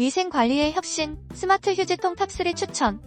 위생 관리의 혁신, 스마트 휴지통 탑3 추천.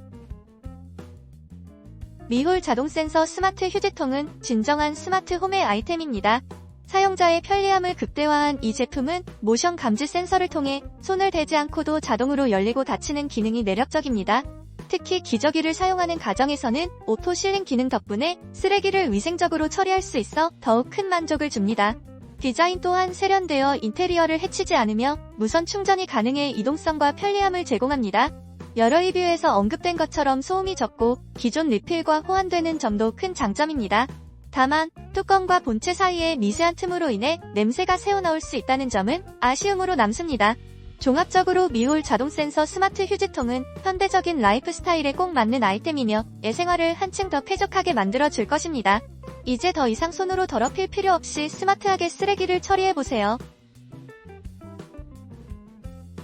미홀 자동 센서 스마트 휴지통은 진정한 스마트 홈의 아이템입니다. 사용자의 편리함을 극대화한 이 제품은 모션 감지 센서를 통해 손을 대지 않고도 자동으로 열리고 닫히는 기능이 매력적입니다. 특히 기저귀를 사용하는 가정에서는 오토 실링 기능 덕분에 쓰레기를 위생적으로 처리할 수 있어 더욱 큰 만족을 줍니다. 디자인 또한 세련되어 인테리어를 해치지 않으며 무선 충전이 가능해 이동성과 편리함을 제공합니다. 여러 리뷰에서 언급된 것처럼 소음이 적고 기존 리필과 호환되는 점도 큰 장점입니다. 다만 뚜껑과 본체 사이의 미세한 틈으로 인해 냄새가 새어나올 수 있다는 점은 아쉬움으로 남습니다. 종합적으로 미홀 자동 센서 스마트 휴지통은 현대적인 라이프 스타일에 꼭 맞는 아이템이며 예생활을 한층 더 쾌적하게 만들어 줄 것입니다. 이제 더 이상 손으로 더럽힐 필요 없이 스마트하게 쓰레기를 처리해보세요.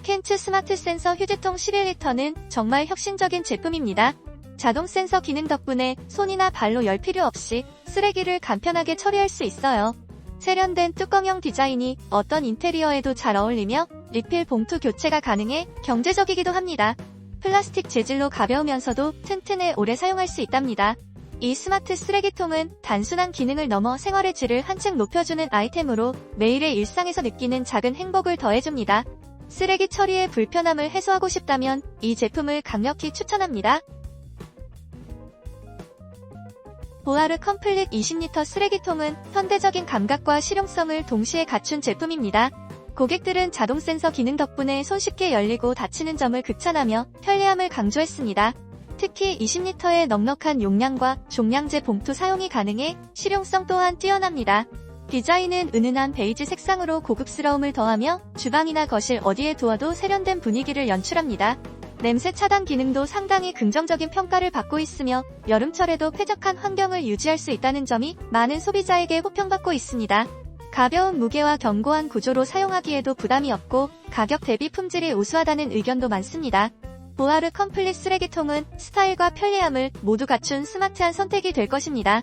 켄츠 스마트 센서 휴지통 11리터는 정말 혁신적인 제품입니다. 자동 센서 기능 덕분에 손이나 발로 열 필요 없이 쓰레기를 간편하게 처리할 수 있어요. 세련된 뚜껑형 디자인이 어떤 인테리어에도 잘 어울리며 리필 봉투 교체가 가능해 경제적이기도 합니다. 플라스틱 재질로 가벼우면서도 튼튼해 오래 사용할 수 있답니다. 이 스마트 쓰레기통은 단순한 기능을 넘어 생활의 질을 한층 높여주는 아이템으로 매일의 일상에서 느끼는 작은 행복을 더해줍니다. 쓰레기 처리의 불편함을 해소하고 싶다면 이 제품을 강력히 추천합니다. 보아르 컴플릿 20리터 쓰레기통은 현대적인 감각과 실용성을 동시에 갖춘 제품입니다. 고객들은 자동 센서 기능 덕분에 손쉽게 열리고 닫히는 점을 극찬하며 편리함을 강조했습니다. 특히 20리터의 넉넉한 용량과 종량제 봉투 사용이 가능해 실용성 또한 뛰어납니다. 디자인은 은은한 베이지 색상으로 고급스러움을 더하며 주방이나 거실 어디에 두어도 세련된 분위기를 연출합니다. 냄새 차단 기능도 상당히 긍정적인 평가를 받고 있으며 여름철에도 쾌적한 환경을 유지할 수 있다는 점이 많은 소비자에게 호평받고 있습니다. 가벼운 무게와 견고한 구조로 사용하기에도 부담이 없고 가격 대비 품질이 우수하다는 의견도 많습니다. 보아르 컴플릿 쓰레기통은 스타일과 편리함을 모두 갖춘 스마트한 선택이 될 것입니다.